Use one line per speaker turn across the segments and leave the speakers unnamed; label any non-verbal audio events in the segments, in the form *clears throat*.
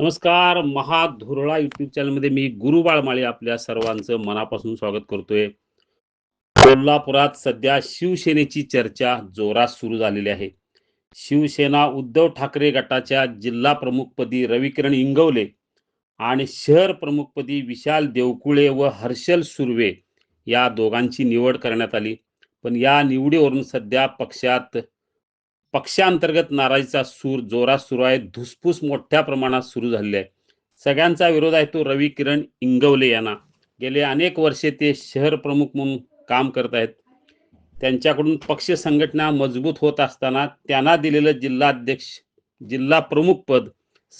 नमस्कार महाधुरळा युट्यूब चॅनलमध्ये मी गुरु माळे आपल्या सर्वांचं मनापासून स्वागत करतोय. कोल्हापुरात सध्या शिवसेनेची चर्चा जोरात सुरू झालेली आहे. शिवसेना उद्धव ठाकरे गटाच्या जिल्हा प्रमुखपदी रविकिरण इंगवले आणि शहर प्रमुखपदी विशाल देवकुळे व हर्षल सुर्वे या दोघांची निवड करण्यात आली. पण या निवडीवरून सध्या पक्षात पक्षांतर्गत नाराजीचा सूर जोरात सुरू आहे. धुसफूस मोठ्या प्रमाणात सुरू झालेली आहे. सगळ्यांचा विरोध आहे तो रवी किरण इंगवले यांना. गेले अनेक वर्षे ते शहर प्रमुख म्हणून काम करत आहेत. त्यांच्याकडून पक्ष संघटना मजबूत होत असताना त्यांना दिलेलं जिल्हाध्यक्ष जिल्हा प्रमुख पद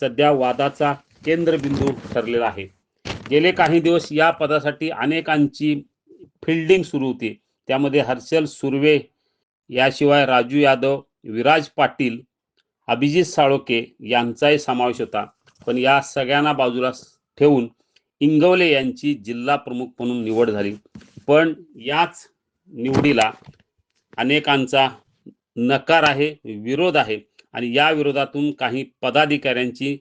सध्या वादाचा केंद्रबिंदू ठरलेला आहे. गेले काही दिवस या पदासाठी अनेकांची फिल्डिंग सुरू होती. त्यामध्ये हर्षल सुर्वे याशिवाय राजू यादव विराज पाटील अभिजित साळोके यांचाही समावेश होता. पण या सगळ्यांना बाजूला ठेवून इंगवले यांची जिल्हा प्रमुख म्हणून निवड झाली. पण याच निवडीला अनेकांचा नकार आहे विरोध आहे. आणि या विरोधातून काही पदाधिकाऱ्यांची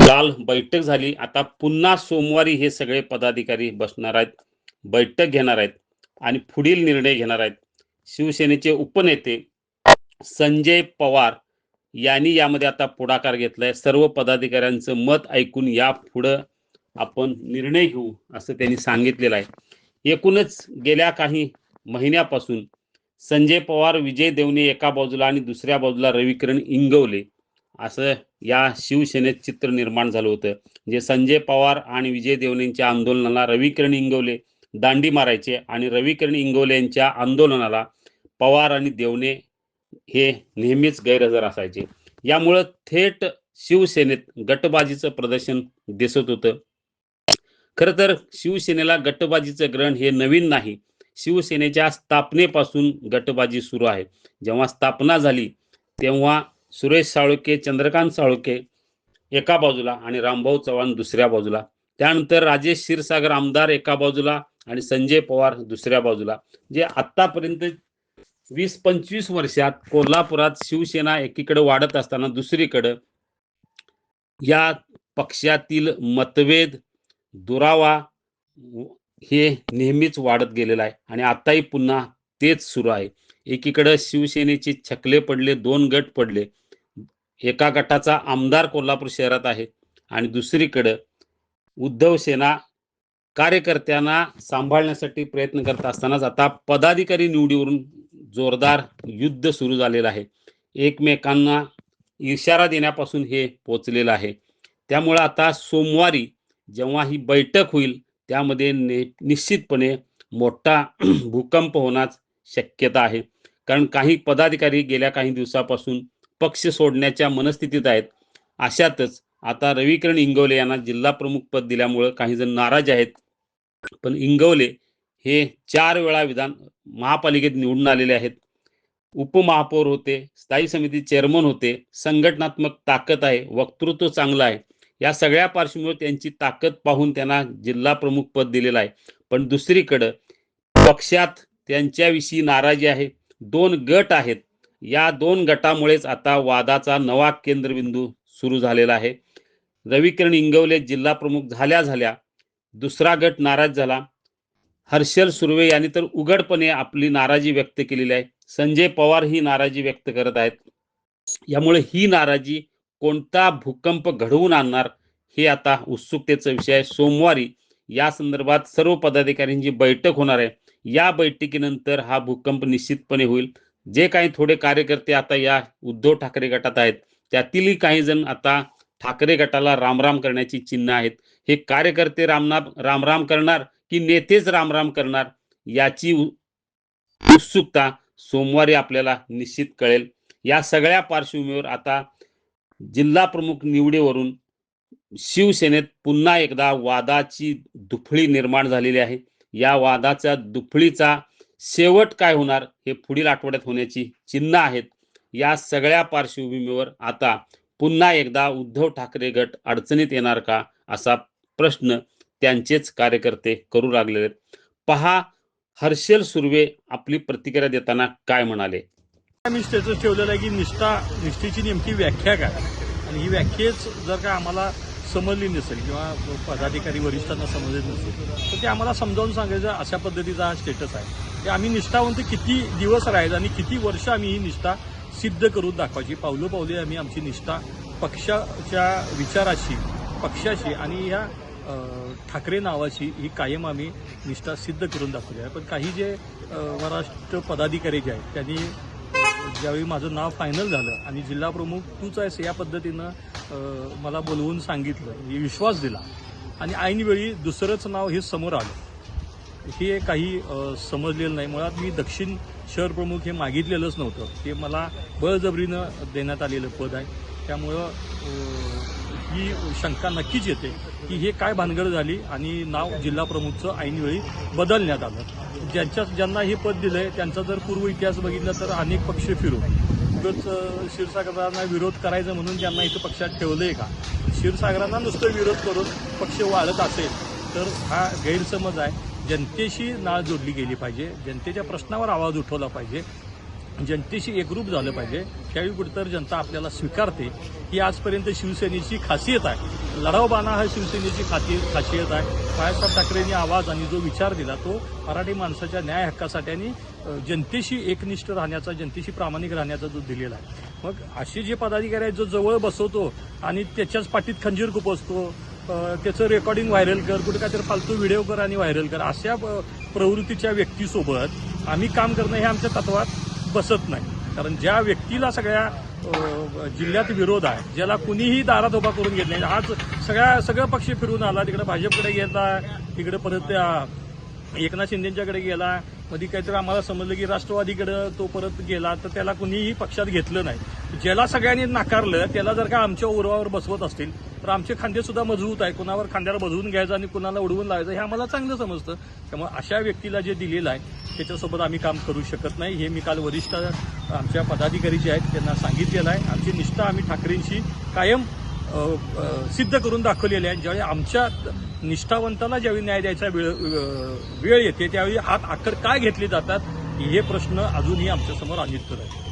काल बैठक झाली. आता पुन्हा सोमवारी हे सगळे पदाधिकारी बसणार आहेत बैठक घेणार आहेत आणि पुढील निर्णय घेणार आहेत. शिवसेनेचे उपनेते संजय पवार यांनी यामध्ये आता पुढाकार घेतलाय. सर्व पदाधिकाऱ्यांचं मत ऐकून या पुढं आपण निर्णय घेऊ असं त्यांनी सांगितलेलं आहे. एकूणच गेल्या काही महिन्यापासून संजय पवार विजय देवने एका बाजूला आणि दुसऱ्या बाजूला रविकिरण इंगवले असं या शिवसेनेत चित्र निर्माण झालं होतं. जे संजय पवार आणि विजय देवनेंच्या आंदोलनाला रविकिरण इंगवले दांडी मारायचे आणि रविकिरण इंगवले यांच्या आंदोलनाला पवार आणि देवने हे नेहमीच गैरहजर असायचे. यामुळं थेट शिवसेनेत गटबाजीचं प्रदर्शन दिसत होतं. खर तर शिवसेनेला गटबाजीचं ग्रहण हे नवीन नाही. शिवसेनेच्या स्थापनेपासून गटबाजी सुरू आहे. जेव्हा स्थापना झाली तेव्हा सुरेश साळुके चंद्रकांत साळुके एका बाजूला आणि रामभाऊ चव्हाण दुसऱ्या बाजूला. त्यानंतर राजेश क्षीरसागर आमदार एका बाजूला आणि संजय पवार दुसऱ्या बाजूला. जे आतापर्यंत वीस पंचवीस वर्षात कोल्हापुरात शिवसेना एकीकडे वाढत असताना दुसरीकडं या पक्षातील मतभेद दुरावा हे नेहमीच वाढत गेलेलं आहे. आणि आताही पुन्हा तेच सुरू आहे. एकीकडं शिवसेनेचे छकले पडले दोन गट पडले. एका गटाचा आमदार कोल्हापूर शहरात आहे. आणि दुसरीकडं उद्धव सेना कार्यकर्त्यांना सांभाळण्यासाठी प्रयत्न करत असतानाच आता पदाधिकारी निवडीवरून जोरदार युद्ध सुरू झालेलं आहे. एकमेकांना इशारा देण्यापासून हे पोचलेलं आहे. त्यामुळं आता सोमवारी जेव्हा ही बैठक होईल त्यामध्ये ने निश्चितपणे मोठा *clears throat* भूकंप होण्यास शक्यता आहे. कारण काही पदाधिकारी गेल्या काही दिवसापासून पक्ष सोडण्याच्या मनस्थितीत आहेत. अशातच आता रविकिरण इंगवले यांना जिल्हा प्रमुख पद दिल्यामुळं काही जण नाराज आहेत. पण इंगवले हे चार वेळा विधान महापालिकेत निवडून आलेले आहेत. उपमहापौर होते स्थायी समिती चेअरमन होते संघटनात्मक ताकद आहे वक्तृत्व चांगलं आहे. या सगळ्या पार्श्वभूमीवर त्यांची ताकद पाहून त्यांना जिल्हा प्रमुख पद दिलेलं आहे. पण दुसरीकडं पक्षात त्यांच्याविषयी नाराजी आहे. दोन गट आहेत. या दोन गटामुळेच आता वादाचा नवा केंद्रबिंदू सुरू झालेला आहे. रविकिरण इंगवले जिल्हा प्रमुख झाल्या झाल्या दुसरा गट नाराज झाला. हर्षल सुर्वे यांनी तर उघडपणे आपली नाराजी व्यक्त केलेली आहे. संजय पवार ही नाराजी व्यक्त करत आहेत. यामुळे ही नाराजी कोणता भूकंप घडवून आणणार हे आता उत्सुकतेचा विषय आहे. सोमवारी या संदर्भात सर्व पदाधिकाऱ्यांची बैठक होणार आहे. या बैठकीनंतर हा भूकंप निश्चितपणे होईल. जे काही थोडे कार्यकर्ते आता या उद्धव ठाकरे गटात आहेत त्यातीलही काही जण आता ठाकरे गटाला रामराम करण्याची चिन्ह आहेत. हे कार्यकर्ते रामनाम रामराम करणार की नेतेच रामराम करणार याची उत्सुकता सोमवारी आपल्याला निश्चित कळेल. या सगळ्या पार्श्वभूमीवर आता जिल्हा प्रमुख निवडीवरून शिवसेनेत पुन्हा एकदा वादाची दुफळी निर्माण झालेली आहे. या वादाच्या दुफळीचा शेवट काय होणार हे पुढील आठवड्यात होण्याची चिन्ह आहेत. या सगळ्या पार्श्वभूमीवर आता पुन्हा एकदा उद्धव ठाकरे गट अडचणीत येणार का असा प्रश्न त्यांचेच कार्यकर्ते करू लागले. पहा हर्षल सुर्वे आपली प्रतिक्रिया देताना काय म्हणाले?
निष्ठेचं स्टेटस ठेवलेलं आहे की निष्ठा निष्ठेची नेमकी व्याख्या काय? आणि ही व्याख्याच जर का आम्हाला समजली नसेल किंवा पदाधिकारी वरिष्ठांना समजले नसेल तर ते आम्हाला समजावून सांगायचं अशा पद्धतीचा हा स्टेटस आहे. की आम्ही निष्ठावंत किती दिवस राहायचं आणि किती वर्ष आम्ही ही निष्ठा सिद्ध करून दाखवायची. पावलं पावले आम्ही आमची निष्ठा पक्षाच्या विचाराशी पक्षाशी आणि ह्या ठाकरे नावाची ही कायम आम्ही निष्ठा सिद्ध करून दाखवली आहे. पण काही जे महाराष्ट्र पदाधिकारी जे आहेत त्यांनी ज्यावेळी माझं नाव फायनल झालं आणि जिल्हा प्रमुख तूच आहेस या पद्धतीनं मला बोलवून सांगितलं विश्वास दिला. आणि ऐनवेळी दुसरंच नाव हे समोर आलं. हे काही समजलेलं नाही. मुळात मी दक्षिण शहर प्रमुख हे मागितलेलंच नव्हतं. ते मला बळजबरीनं देण्यात आलेलं पद आहे. त्यामुळं ही शंका नक्कीच येते की हे काय भानगड झाली आणि नाव जिल्हा प्रमुखचं ऐनवेळी बदलण्यात आलं. ज्यांच्या ज्यांना हे पद दिलंय त्यांचा जर पूर्व इतिहास बघितला तर अनेक पक्ष फिरून. उगच क्षीरसागरांना विरोध करायचा म्हणून ज्यांना इथं पक्षात ठेवलंय का? क्षीरसागरांना नुसतं विरोध करून पक्ष वाढत असेल तर हा गैरसमज आहे. जनतेशी नाळ जोडली गेली पाहिजे. जनतेच्या प्रश्नावर आवाज उठवला पाहिजे. जनतेशी एकरूप झालं पाहिजे. त्यावेळी कुठेतरी जनता आपल्याला स्वीकारते ही आजपर्यंत शिवसेनेची खासियत आहे. लढावबाणा हा शिवसेनेची खाती खासियत आहे. बाळासाहेब ठाकरेंनी आवाज आणि जो विचार दिला तो मराठी माणसाच्या न्याय हक्कासाठी आणि जनतेशी एकनिष्ठ राहण्याचा जनतेशी प्रामाणिक राहण्याचा जो दिलेला आहे. मग असे जे पदाधिकारी आहेत जो जवळ बसवतो आणि त्याच्याच पाठीत खंजीर खुपसतो त्याचं रेकॉर्डिंग व्हायरल कर कुठे काहीतरी फालतू व्हिडिओ कर आणि व्हायरल कर अशा प्रवृत्तीच्या व्यक्तीसोबत आम्ही काम करणं हे आमच्या तत्वात बसत नाही. कारण ज्या व्यक्तीला सगळ्या जिल्ह्यात विरोध आहे ज्याला कुणीही दारात उभा करून घेत नाही. आज सगळ्या सगळं पक्ष फिरून आला. तिकडे भाजपकडे गेला तिकडे परत त्या एकनाथ शिंदेच्याकडे गेला. मध्ये काहीतरी आम्हाला समजलं की राष्ट्रवादीकडे तो परत गेला. तर त्याला कुणीही पक्षात घेतलं नाही. ज्याला सगळ्यांनी नाकारलं त्याला जर का आमच्या उर्वावर बसवत असतील तर आमचे खांदे सुद्धा मजबूत आहे कुणावर खांद्यावर बजवून घ्यायचं आणि कुणाला उडवून लावायचं हे आम्हाला चांगलं समजतं. त्यामुळे अशा व्यक्तीला जे दिलेलं आहे त्याच्यासोबत आम्ही काम करू शकत नाही. हे मी काल वरिष्ठ आमच्या पदाधिकारी जे आहेत त्यांना सांगितलेलं आहे. आमची निष्ठा आम्ही ठाकरेंशी कायम सिद्ध करून दाखवलेली आहे. ज्यावेळी आमच्या निष्ठावंताला ज्यावेळी न्याय द्यायचा वेळ वेळ येते त्यावेळी हात आखड काय घेतले जातात हे प्रश्न अजूनही आमच्यासमोर अनित्तर आहे